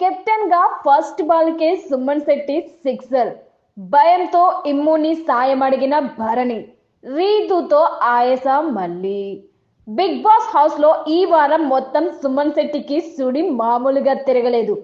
కెప్టెన్గా first ball కే Suman Shetty sixer. భయంతో ఇమ్ముని సాయం అడిగిన భరణి రీతుతో ఆయస మళ్ళీ. బిగ్ బాస్ హౌస్లో ఈ వారం మొత్తం సుమన్ శెట్టికి సుడి మామూలుగా తిరగలేదు.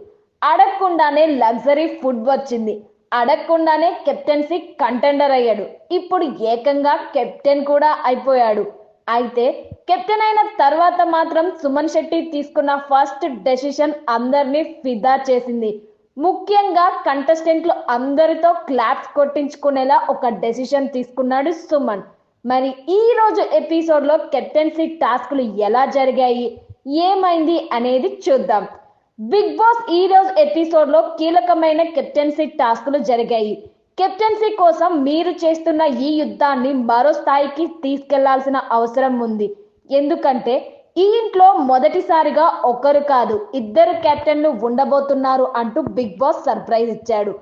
అడగకుండానే లగ్జరీ ఫుడ్ వచ్చింది. అడగకుండానే కెప్టెన్సీ కంటెండర్ అయ్యాడు. ఇప్పుడు ఏకంగా కెప్టెన్ కూడా అయిపోయాడు. అయితే కెప్టెన్ అయిన తర్వాత మాత్రం సుమన్ శెట్టి తీసుకున్న ఫస్ట్ డెసిషన్ అందరినీ ఫిదా చేసింది. ముఖ్యంగా కంటెస్టెంట్లు అందరితో క్లాప్స్ కొట్టించుకునేలా ఒక డెసిషన్ తీసుకున్నాడు సుమన్. మరి ఈ రోజు ఎపిసోడ్లో కెప్టెన్సీ టాస్క్లు ఎలా జరిగాయి? ఏమైంది అనేది చూద్దాం. బిగ్ బాస్ ఈ రోజు ఎపిసోడ్లో కీలకమైన కెప్టెన్సీ టాస్క్లు జరిగాయి. కెప్టెన్సీ కోసం మీరు చేస్తున్న ఈ యుద్ధాన్ని మరో స్థాయికి తీసుకెళ్ళాల్సిన అవసరం ఉంది. ఎందుకంటే ఈ ఇంట్లో మొదటిసారిగా ఒకరు కాదు ఇద్దరు కెప్టెన్లు ఉండబోతున్నారు అంటూ బిగ్ బాస్ సర్ప్రైజ్ ఇచ్చాడు.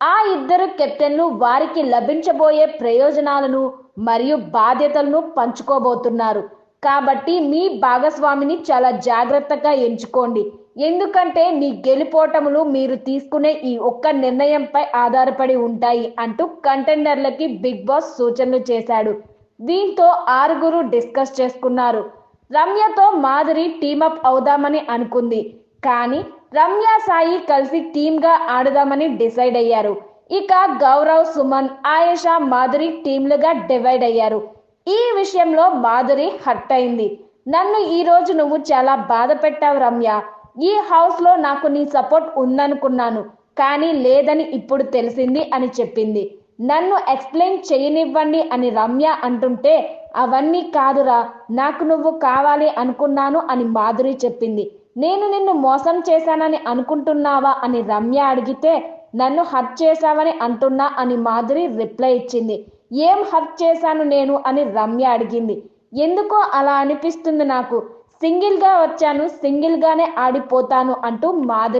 ఆ ఇద్దరు కెప్టెన్లు వారికి లభించబోయే ప్రయోజనాలను మరియు బాధ్యతలను పంచుకోబోతున్నారు. కాబట్టి మీ భాగస్వామిని చాలా జాగ్రత్తగా ఎంచుకోండి. ఎందుకంటే మీ గెలుపోటములు మీరు తీసుకునే ఈ ఒక్క నిర్ణయంపై ఆధారపడి ఉంటాయి అంటూ కంటెండర్లకి బిగ్ బాస్ సూచనలు చేశాడు. దీంతో ఆరుగురు డిస్కస్ చేసుకున్నారు. రమ్యతో మాధురి టీమప్ అవుదామని అనుకుంది. కానీ రమ్య సాయి కలిసి టీమ్గా ఆడదామని డిసైడ్ అయ్యారు. ఇక గౌరవ్ సుమన్ ఆయేషా మాధురి టీంలుగా డివైడ్ అయ్యారు. ఈ విషయంలో మాధురి హర్ట్ అయింది. నన్ను ఈ రోజు నువ్వు చాలా బాధ పెట్టావు రమ్య. ఈ హౌస్లో నాకు నీ సపోర్ట్ ఉందనుకున్నాను. కానీ లేదని ఇప్పుడు తెలిసింది అని చెప్పింది. నన్ను ఎక్స్ప్లెయిన్ చేయనివ్వండి అని రమ్య అంటుంటే అవన్నీ కాదురా నాకు నువ్వు కావాలి అనుకున్నాను అని మాధురి చెప్పింది. నేను నిన్ను మోసం చేశానని అనుకుంటున్నావా అని రమ్య అడిగితే నన్ను హర్ట్ చేశావని అంటున్నా అని మాధురి రిప్లై ఇచ్చింది. ఏం హర్ట్ చేశాను నేను అని రమ్య అడిగింది. ఎందుకో అలా అనిపిస్తుంది నాకు. సింగిల్గా వచ్చాను సింగిల్ గానే ఆడిపోతాను అంటూ మాధురి